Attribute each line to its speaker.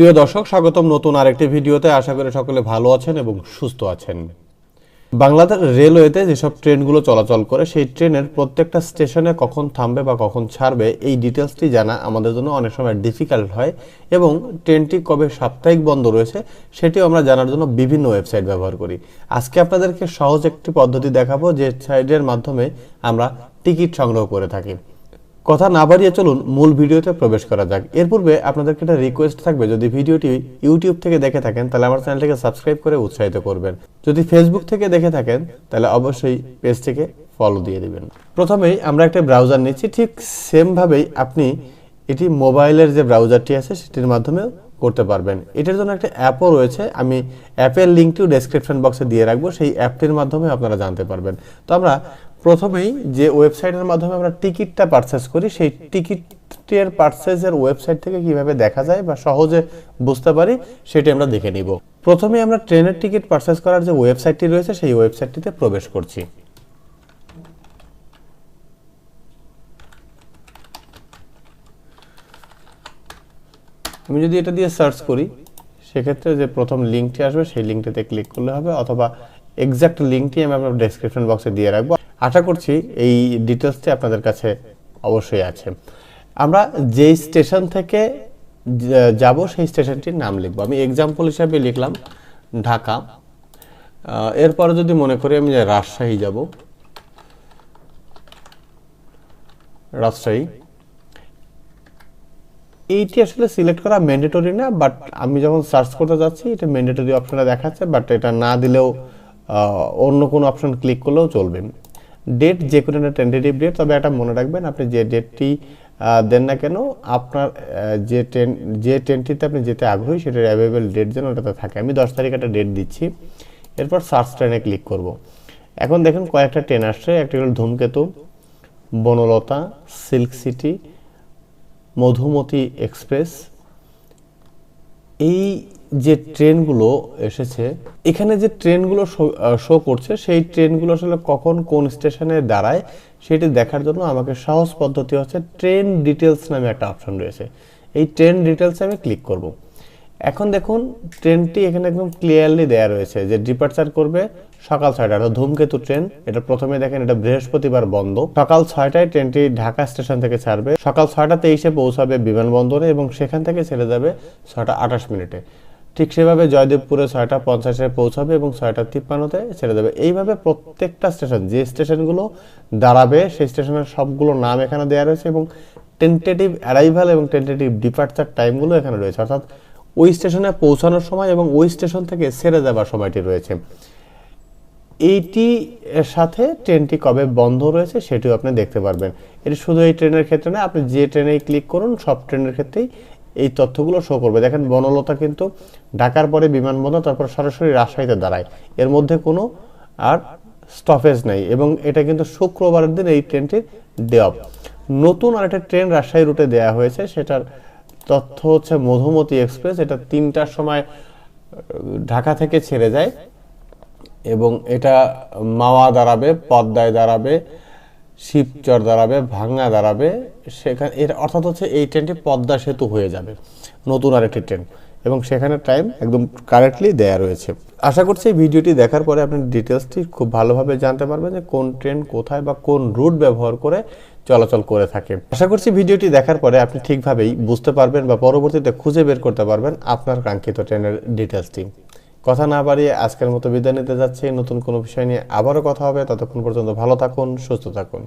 Speaker 1: প্রিয় দর্শক, স্বাগতম নতুন আরেকটি ভিডিওতে। আশা করি সকলে ভালো আছেন এবং সুস্থ আছেন। বাংলাদেশ রেলওয়েতে যেসব ট্রেনগুলো চলাচল করে, সেই ট্রেনের প্রত্যেকটা স্টেশনে কখন থামবে বা কখন ছাড়বে, এই ডিটেলসটি জানা আমাদের জন্য অনেক সময় ডিফিকাল্ট হয় এবং ট্রেনটি কবে সাপ্তাহিক বন্ধ রয়েছে, সেটিও আমরা জানার জন্য বিভিন্ন ওয়েবসাইট ব্যবহার করি। আজকে আপনাদেরকে সহজ একটি পদ্ধতি দেখাবো, যে সাইটের মাধ্যমে আমরা টিকিট সংগ্রহ করে থাকি। কথা না বাড়িয়ে চলুন মূল ভিডিওতে প্রবেশ করা যাক। এর পূর্বে আপনাদেরকে একটা রিকোয়েস্ট থাকবে, যদি ভিডিওটি ইউটিউব থেকে দেখে থাকেন, তাহলে আমার চ্যানেলটিকে সাবস্ক্রাইব করে উৎসাহিত করবেন। যদি ফেসবুক থেকে দেখে থাকেন, তাহলে অবশ্যই পেজটিকে ফলো দিয়ে দেবেন। প্রথমেই আমরা একটা ব্রাউজার নিচ্ছি। ঠিক সেমভাবেই আপনি এটি মোবাইলের যে ব্রাউজারটি আছে, সেটির মাধ্যমে করতে পারবেন। এটার জন্য একটা অ্যাপও রয়েছে। আমি অ্যাপের লিঙ্কটিও ডেসক্রিপশন বক্সে দিয়ে রাখব। সেই অ্যাপটির মাধ্যমে আপনারা জানতে পারবেন। তো আমরা প্রথমেই যে ওয়েবসাইটের মাধ্যমে আমরা টিকিটটা পারচেস করি, সেই টিকিটের পারচেজের ওয়েবসাইট থেকে কীভাবে দেখা যায় বা সহজে বুঝতে পারি, সেটি আমরা দেখে নিব। প্রথমে আমরা ট্রেনের টিকিট পারচেস করার যে ওয়েবসাইটটি রয়েছে, সেই ওয়েবসাইটটিতে প্রবেশ করছি। আমি যদি এটা দিয়ে সার্চ করি, সেক্ষেত্রে যে প্রথম লিঙ্কটি আসবে, সেই লিঙ্কটিতে ক্লিক করলে হবে, অথবা এক্সাক্ট লিঙ্কটি আমি আপনার ডেসক্রিপশন বক্সে দিয়ে রাখব। আশা করছি এই ডিটেলসটি আপনাদের কাছে অবশ্যই আছে। আমরা যেই স্টেশন থেকে যাব, সেই স্টেশনটির নাম লিখব। আমি এক্সাম্পল হিসাবে লিখলাম ঢাকা। এরপরে যদি মনে করি আমি রাজশাহী যাব, রাজশাহী। এইটি আসলে সিলেক্ট করা ম্যান্ডেটরি না বাট আমি যখন সার্চ করতে যাচ্ছি, এটা ম্যান্ডেটরি অপশনটা দেখাচ্ছে বাট এটা না দিলেও অন্য কোনো অপশন ক্লিক করলেও চলবে। ডেট যে কোনো একটা টেন্টেটিভ ডেট তবে এটা মনে রাখবেন, আপনি যে ডেটটি দেন না কেন, আপনার যে ট্রেন যে ট্রেনটিতে আপনি যেতে আগ্রহী, সেটার অ্যাভেলেবেল ডেট যেন ওটাতে থাকে। আমি দশ তারিখ একটা ডেট দিচ্ছি, এরপর সার্চ ট্রেনে ক্লিক করব। এখন দেখেন কয়েকটা ট্রেন আসছে, একটা হলো Dhumketu, Banalata silk city Madhumati express, এই যে ট্রেনগুলো এসেছে, এখানে যে ট্রেনগুলো শো করছে, সেই ট্রেনগুলো আসলে কখন কোন স্টেশনে দাঁড়ায়, সেটি দেখার জন্য আমাকে সহজ পদ্ধতি হচ্ছে, ট্রেন ডিটেলস নামে একটা অপশন রয়েছে। এই ট্রেন ডিটেলসে আমি ক্লিক করব। এখন দেখুন ট্রেনটি এখানে একদম ক্লিয়ারলি দেয়া রয়েছে যে ডিপার্চার করবে সকাল ছয়টা, অর্থাৎ ধূমকেতু ট্রেন এটা প্রথমে দেখেন, এটা বৃহস্পতিবার বন্ধ। সকাল ছয়টায় ট্রেনটি ঢাকা স্টেশন থেকে ছাড়বে। সকাল ছয়টা তেইশে পৌঁছাবে বিমানবন্দরে এবং সেখান থেকে ছেড়ে যাবে ছয়টা আঠাশ মিনিটে। ঠিক সেভাবে জয়দেবপুরে ছয়টা পঞ্চাশে পৌঁছাবে এবং ছয়টা তিপ্পান্নতে ছেড়ে যাবে। এইভাবে প্রত্যেকটা স্টেশন যে স্টেশনগুলো দাঁড়াবে, সেই স্টেশনের সবগুলো নাম এখানে দেওয়া রয়েছে এবং টেন্টেটিভ অ্যারাইভাল এবং টেন্টেটিভ ডিপার্চার টাইমগুলো এখানে রয়েছে। অর্থাৎ ওই স্টেশনে পৌঁছানোর সময় এবং ওই স্টেশন থেকে ছেড়ে যাবার সময়টি রয়েছে। এইটি এর সাথে ট্রেনটি কবে বন্ধ রয়েছে সেটিও আপনি দেখতে পারবেন। এটি শুধু এই ট্রেনের ক্ষেত্রে না, আপনি যে ট্রেনেই ক্লিক করুন, সব ট্রেনের ক্ষেত্রেই এই তথ্যগুলো শো করবে। দেখেন, বনলতা কিন্তু ঢাকার পরে বিমানবন্দর, তারপর সরাসরি রাজশাহীতে দাঁড়ায়। এর মধ্যে কোনো আর স্টপেজ নেই এবং এটা কিন্তু শুক্রবারের দিন এই ট্রেনটির অফ নতুন আরেকটা ট্রেন রাজশাহী রুটে দেওয়া হয়েছে, সেটার তথ্য হচ্ছে মধুমতি এক্সপ্রেস, এটা তিনটার সময় ঢাকা থেকে ছেড়ে যায় এবং এটা মাওয়া দাঁড়াবে, পদ্মায় দাঁড়াবে, শিবচর দাঁড়াবে, ভাঙ্গা দাঁড়াবে, সেখানে, এর অর্থাৎ হচ্ছে এই ট্রেনটি পদ্মা সেতু হয়ে যাবে। নতুন আরেকটি ট্রেন। এবং সেখানে টাইম একদম কারেক্টলি দেয়া রয়েছে। আশা করছি ভিডিওটি দেখার পরে আপনি ডিটেলসটি খুব ভালোভাবে জানতে পারবেন যে কোন ট্রেন কোথায় বা কোন রুট ব্যবহার করে চলাচল করে থাকে। আশা করছি ভিডিওটি দেখার পরে আপনি ঠিকভাবেই বুঝতে পারবেন বা পরবর্তীতে খুঁজে বের করতে পারবেন আপনার কাঙ্ক্ষিত ট্রেনের ডিটেলসটি কথা না বাড়িয়ে আজকের মতো বিদায় নিতে যাচ্ছি। নতুন কোনো বিষয় নিয়ে আবারও কথা হবে। ততক্ষণ পর্যন্ত ভালো থাকুন, সুস্থ থাকুন।